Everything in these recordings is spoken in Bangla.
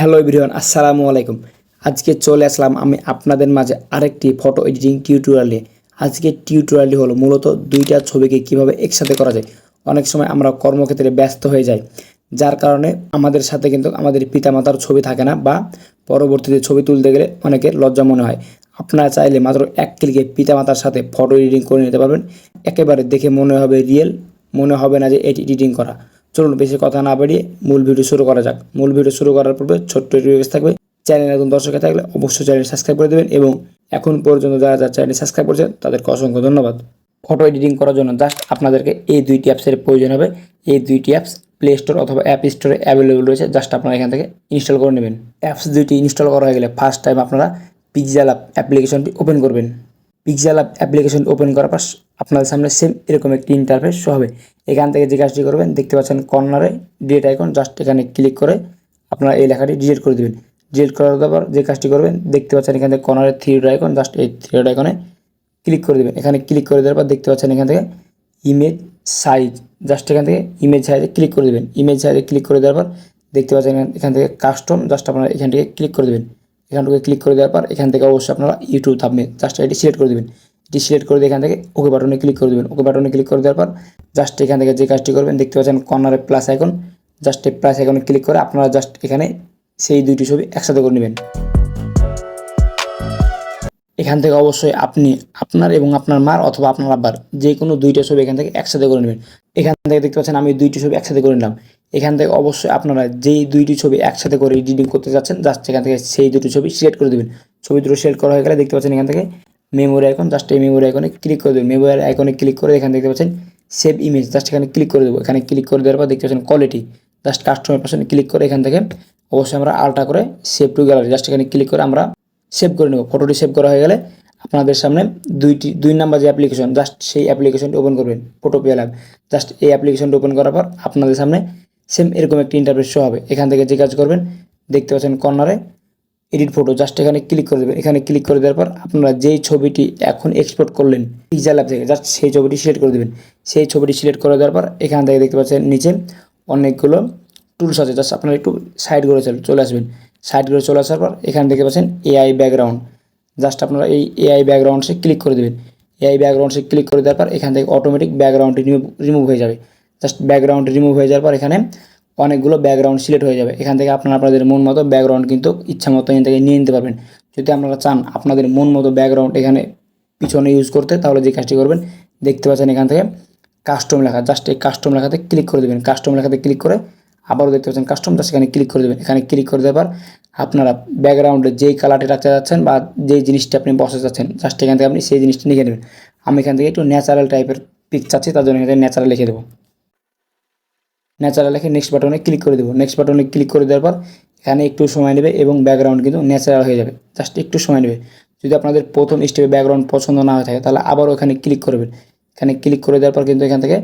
হ্যালো এভরিওয়ান, আসসালামু আলাইকুম। আজকে চলে আসলাম আমি আপনাদের মাঝে আরেকটি ফটো এডিটিং টিউটোরিয়ালে আজকে টিউটোরিয়ালটি হলো মূলত দুইটা ছবিকে কীভাবে একসাথে করা যায়। অনেক সময় আমরা কর্মক্ষেত্রে ব্যস্ত হয়ে যাই, যার কারণে আমাদের সাথে কিন্তু আমাদের পিতামাতার ছবি থাকে না বা পরবর্তীতে ছবি তুলতে গেলে অনেকের লজ্জা মনে হয়। আপনারা চাইলে মাত্র এক ক্লিকে পিতামাতার সাথে ফটো এডিটিং করে নিতে পারবেন। একেবারে দেখে মনে হবে রিয়েল মনে হবে না যে এটি এডিটিং করা। চলুন বেশি কথা না বাড়িয়ে মূল ভিডিও শুরু করা যাক। মূল ভিডিও শুরু করার পূর্বে ছোট্ট রিকোয়েস্ট থাকবে। চ্যানেল নতুন দর্শকে থাকলে অবশ্যই চ্যানেল সাবস্ক্রাইব করে দেবেন এবং এখন পর্যন্ত যারা যারা চ্যানেল সাবস্ক্রাইব করেছেন, তাদেরকে অসংখ্য ধন্যবাদ। ফটো এডিটিং করার জন্য জাস্ট আপনাদেরকে এই দুইটি অ্যাপসের প্রয়োজন হবে। এই দুইটি অ্যাপস প্লে স্টোর অথবা অ্যাপ স্টোরে অ্যাভেলেবল রয়েছে। জাস্ট আপনারা এখান থেকে ইনস্টল করে নেবেন। অ্যাপস দুইটি ইনস্টল করা হয়ে গেলে ফার্স্ট টাইম আপনারা পিকজাল অ্যাপ অ্যাপ্লিকেশনটি ওপেন করবেন। অ্যাপ অ্যাপ্লিকেশন ওপেন করার পর আপনাদের সামনে সেম এরকম একটি ইন্টারফেস শো হবে। এখান থেকে যে কাজটি করবেন, দেখতে পাচ্ছেন কর্নারে ডিলেট আইকন জাস্ট এখানে ক্লিক করে আপনারা এই লেখাটি ডিলিট করে দেবেন। ডিলিট করার পর যে কাজটি করবেন, দেখতে পাচ্ছেন এখান থেকে কর্নারে থ্রি আইকন জাস্ট এই থ্রি আইকনে ক্লিক করে দেবেন। এখানে ক্লিক করে দেওয়ার পর দেখতে পাচ্ছেন এখান থেকে ইমেজ সাইজ জাস্ট এখান থেকে ইমেজ সাইজে ক্লিক করে দেবেন। ইমেজ সাইজে ক্লিক করে দেওয়ার পর দেখতে পাচ্ছেন এখান থেকে কাস্টম জাস্ট আপনারা এখান থেকে ক্লিক করে দেবেন। এখান থেকে ক্লিক করে দেওয়ার পর এখান থেকে অবশ্যই আপনারা ইউটিউব থাকবে জাস্ট এটি সিলেক্ট করে দেবেন। এটি সিলেক্ট করে দিয়ে এখান থেকে ওকে বাটনে ক্লিক করে দেবেন। ওকে বাটনে ক্লিক করে দেওয়ার পর জাস্ট এখান থেকে যে কাজটি করবেন, দেখতে পাচ্ছেন কর্নারে প্লাস আইকন জাস্ট এই প্লাস আইকনে ক্লিক করে আপনারা জাস্ট এখানে সেই দুইটি ছবি একসাথে করে নেবেন। এখান থেকে অবশ্যই আপনি আপনার এবং আপনার মার অথবা আপনার আব্বার যে কোনো দুইটা ছবি এখান থেকে একসাথে করে নেবেন। এখান থেকে দেখতে পাচ্ছেন আমি দুইটি ছবি একসাথে করে নিলাম। এখান থেকে অবশ্যই আপনারা যেই দুইটি ছবি একসাথে করে এডিটিং করতে যাচ্ছেন জাস্ট এখান থেকে সেই দুটি ছবি সিলেক্ট করে দেবেন। ছবি দুটো সিলেক্ট করা হয়ে গেলে দেখতে পাচ্ছেন এখান থেকে মেমোরি আইকন জাস্ট এই মেমোরি আইকনে ক্লিক করে দেবেন। মেমোরি আইকনে ক্লিক করে এখানে দেখতে পাচ্ছেন সেভ ইমেজ জাস্ট এখানে ক্লিক করে দেবো। এখানে ক্লিক করে দেওয়ার পর দেখতে পাচ্ছেন quality just customer person click করে এখান থেকে অবশ্যই আমরা আলটা করে সেভ টু গ্যালারি জাস্ট এখানে ক্লিক করে আমরা সেভ করে নেব। ফটোটি সেভ করা হয়ে গেলে আপনাদের সামনে দুইটি, দুই নাম্বার যে অ্যাপ্লিকেশন জাস্ট সেই অ্যাপ্লিকেশনটি ওপেন করবেন ফটো ল্যাব জাস্ট এই অ্যাপ্লিকেশনটি ওপেন করার পর আপনাদের সামনে সেম এরকম একটি ইন্টারফেস শো হবে। এখান থেকে যে কাজ করবেন, দেখতে পাচ্ছেন কর্নারে এডিট ফটো জাস্ট এখানে ক্লিক করে দেবেন। এখানে ক্লিক করে দেওয়ার পর আপনারা যেই ছবিটি এখন এক্সপোর্ট করলেন পিকজার ল্যাব থেকে জাস্ট সেই ছবিটি সিলেক্ট করে দেবেন। সেই ছবিটি সিলেক্ট করে দেওয়ার পর এখান থেকে দেখতে পাচ্ছেন নিচে অনেকগুলো টুলস আছে। জাস্ট আপনারা একটু সাইড করে চলে আসবেন। সাইড করে চলে আসার পর এখানে দেখতে পাচ্ছেন এআই ব্যাকগ্রাউন্ড জাস্ট আপনারা এই এআই ব্যাকগ্রাউন্ডসে ক্লিক করে দেবেন। এআই ব্যাকগ্রাউন্ডসে ক্লিক করে দেওয়ার পর এখান থেকে অটোমেটিক ব্যাকগ্রাউন্ডটি রিমুভ হয়ে যাবে। জাস্ট ব্যাকগ্রাউন্ড রিমুভ হয়ে যাওয়ার পর এখানে অনেকগুলো ব্যাকগ্রাউন্ড সিলেক্ট হয়ে যাবে। এখান থেকে আপনারা আপনাদের মন মতো ব্যাকগ্রাউন্ড কিন্তু ইচ্ছা মতো এখান থেকে নিয়ে নিতে পারবেন। যদি আপনারা চান আপনাদের মন মতো ব্যাকগ্রাউন্ড এখানে পিছনে ইউজ করতে, তাহলে যে কাজটি করবেন, দেখতে পাচ্ছেন এখান থেকে কাস্টম লেখা। জাস্ট এই কাস্টম লেখাতে ক্লিক করে দেবেন। কাস্টম লেখাতে ক্লিক করে আবারও দেখতে পাচ্ছেন কাস্টম জাস্ট এখানে ক্লিক করে দেবেন। এখানে ক্লিক করে দেওয়ার আপনারা ব্যাকগ্রাউন্ডে যেই কালারটি রাখতে যাচ্ছেন বা যেই জিনিসটি আপনি বসে যাচ্ছেন জাস্ট এখান থেকে আপনি সেই জিনিসটি লিখে নেবেন। আমি এখান থেকে একটু ন্যাচারাল টাইপের পিক চাচ্ছি, তার জন্য এখান থেকে ন্যাচারাল লিখে দেবো। ন্যাচারাল লিখে নেক্সট বাটনে ক্লিক করে দেবো। নেক্সট বাটনে ক্লিক করে দেওয়ার পর এখানে একটু সময় নেবে এবং ব্যাকগ্রাউন্ড কিন্তু ন্যাচারাল হয়ে যাবে। জাস্ট একটু সময় নেবে। যদি আপনাদের প্রথম স্টেপে ব্যাকগ্রাউন্ড পছন্দ না হয়ে থাকে, তাহলে আবারও এখানে ক্লিক করবেন। এখানে ক্লিক করে দেওয়ার পর কিন্তু এখান থেকে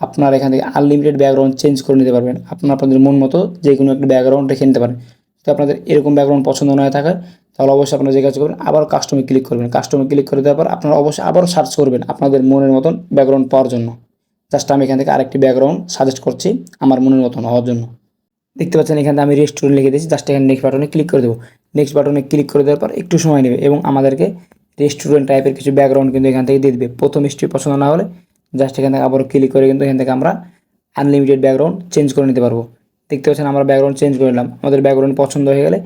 আপনার এখান থেকে আনলিমিটেড ব্যাকগ্রাউন্ড চেঞ্জ করে নিতে পারবেন। আপনার আপনাদের মন মতো যে কোনো একটা ব্যাকগ্রাউন্ড রেখে নিতে পারেন। যদি আপনাদের এরকম ব্যাকগ্রাউন্ড পছন্দ না থাকে, তাহলে অবশ্যই আপনারা যে কাজ করবেন, আবার কাস্টমে ক্লিক করবেন। কাস্টমে ক্লিক করে দেওয়ার পর আপনারা অবশ্যই আবারও সার্চ করবেন আপনাদের মনের মতন ব্যাকগ্রাউন্ড পাওয়ার জন্য। জাস্ট আমি এখান থেকে আরেকটি ব্যাকগ্রাউন্ড সাজেস্ট করছি আমার মনের মতন হওয়ার জন্য। দেখতে পাচ্ছেন এখানে আমি রেস্টুরেন্ট লিখে দিয়েছি। জাস্ট এখানে নেক্সট বাটনে ক্লিক করে দেবো। নেক্সট বাটনে ক্লিক করে দেওয়ার পর একটু সময় নেবে এবং আমাদেরকে রেস্টুরেন্ট টাইপের কিছু ব্যাকগ্রাউন্ড কিন্তু এখান থেকে দিয়ে দেবে। প্রথম হিস্ট্রি পছন্দ না হলে জাস্ট এখান থেকে আবার ক্লিক করে কিন্তু এখান থেকে আমরা আনলিমিটেড ব্যাকগ্রাউন্ড চেঞ্জ করে নিতে পারব। দেখতে পাচ্ছেন আমরা ব্যাকগ্রাউন্ড চেঞ্জ করে নিলাম। আমাদের ব্যাকগ্রাউন্ড পছন্দ হয়ে গেলে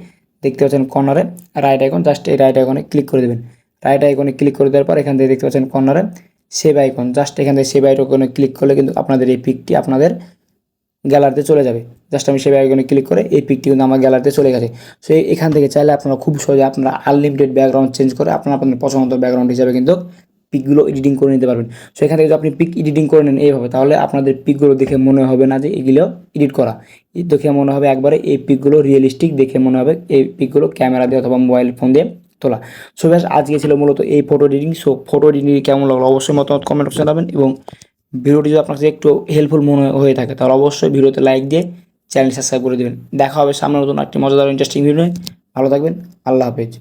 দেখতে পাচ্ছেন কর্নারে রাইট আইকন জাস্ট এই রাইট আইকনে ক্লিক করে দেবেন। রাইট আইকনে ক্লিক করে দেওয়ার পর এখান থেকে দেখতে পাচ্ছেন কর্নারে সেভ আইকন জাস্ট এখান থেকে সেভ আইকনে ক্লিক করলে কিন্তু আপনাদের এই পিকটি আপনাদের গ্যালারিতে চলে যাবে। জাস্ট আমি সেভ আইকনে ক্লিক করে এই পিকটি কিন্তু আমার গ্যালারিতে চলে গেছে। সো এখান থেকে চাইলে আপনারা খুব সহজে আপনারা আনলিমিটেড ব্যাকগ্রাউন্ড চেঞ্জ করে আপনারা আপনাদের পছন্দ ব্যাকগ্রাউন্ড হিসাবে কিন্তু পিকগুলো এডিটিং করে নিতে পারবেন। সো এখান থেকে যদি আপনি পিক এডিটিং করে নেন এইভাবে, তাহলে আপনাদের পিকগুলো দেখে মনে হবে না যে এগুলো এডিট করা। দেখে মনে হবে একবারে এই পিকগুলো রিয়েলিস্টিক দেখে মনে হবে এই পিকগুলো ক্যামেরা দিয়ে অথবা মোবাইল ফোন দিয়ে তোলা। সো ব্যাস, আজকে ছিল মূলত এই photo editing so photo editing কেমন লাগল অবশ্যই মতামত কমেন্ট অপশন জানাবেন এবং ভিডিওটি যদি আপনার একটু হেল্পফুল মনে হয়ে থাকে, তাহলে অবশ্যই ভিডিওতে লাইক দিয়ে চ্যানেল সাবস্ক্রাইব করে দেবেন। দেখা হবে সামনে নতুন একটি মজাদার ইন্টারেস্টিং ভিডিও ভালো থাকবেন। আল্লাহ হাফেজ।